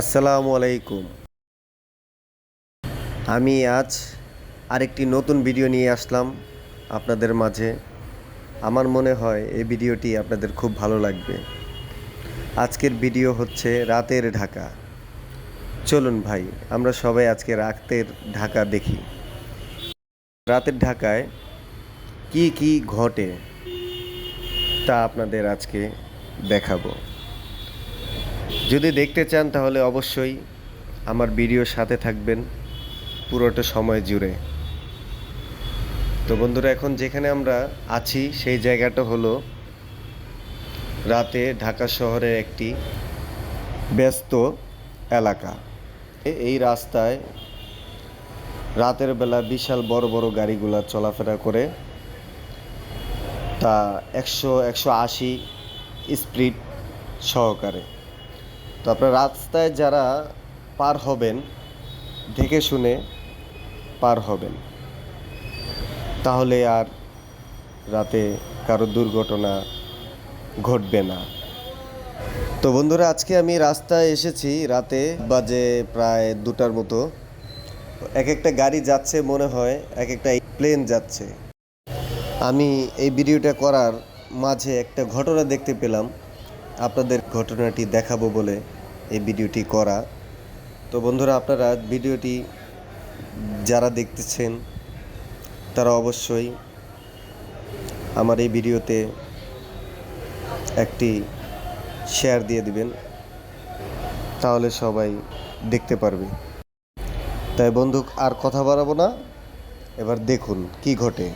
আসসালামু আলাইকুম। আমি আজ আরেকটি নতুন ভিডিও নিয়ে আসলাম আপনাদের মাঝে। আমার মনে হয় এই ভিডিওটি আপনাদের খুব ভালো লাগবে। আজকের ভিডিও হচ্ছে রাতের ঢাকা। চলুন ভাই, আমরা সবাই আজকে রাতের ঢাকা দেখি। রাতের ঢাকায় কি কি ঘটে তা আপনাদের আজকে দেখাবো। যদি দেখতে চান তাহলে অবশ্যই আমার ভিডিওর সাথে থাকবেন পুরোটা সময় জুড়ে। তো বন্ধুরা, এখন যেখানে আমরা আছি, সেই জায়গাটা হলো রাতে ঢাকা শহরের একটি ব্যস্ত এলাকা। এই রাস্তায় রাতের বেলা বিশাল বড় বড় গাড়িগুলো চলাফেরা করে তা একশো একশো আশি স্পিড সহকারে। তো আপনার রাস্তায় যারা পার হবেন, দেখে শুনে পার হবেন। তাহলে আর রাতে কারও দুর্ঘটনা ঘটবে না। তো বন্ধুরা, আজকে আমি রাস্তায় এসেছি। রাতে বাজে প্রায় দুটার মতো। এক একটা গাড়ি যাচ্ছে মনে হয়, এক একটা প্লেন যাচ্ছে। আমি এই ভিডিওটা করার মাঝে একটা ঘটনা দেখতে পেলাম। আপনাদের ঘটনাটি দেখাবো বলে এই ভিডিওটি করা। তো বন্ধুরা, আপনারা ভিডিওটি যারা দেখতেছেন, তারা অবশ্যই আমার এই ভিডিওতে একটি শেয়ার দিয়ে দিবেন, তাহলে সবাই দেখতে পারবে। তাই বন্ধু আর কথা বাড়াবো না। এবার দেখুন কি ঘটে।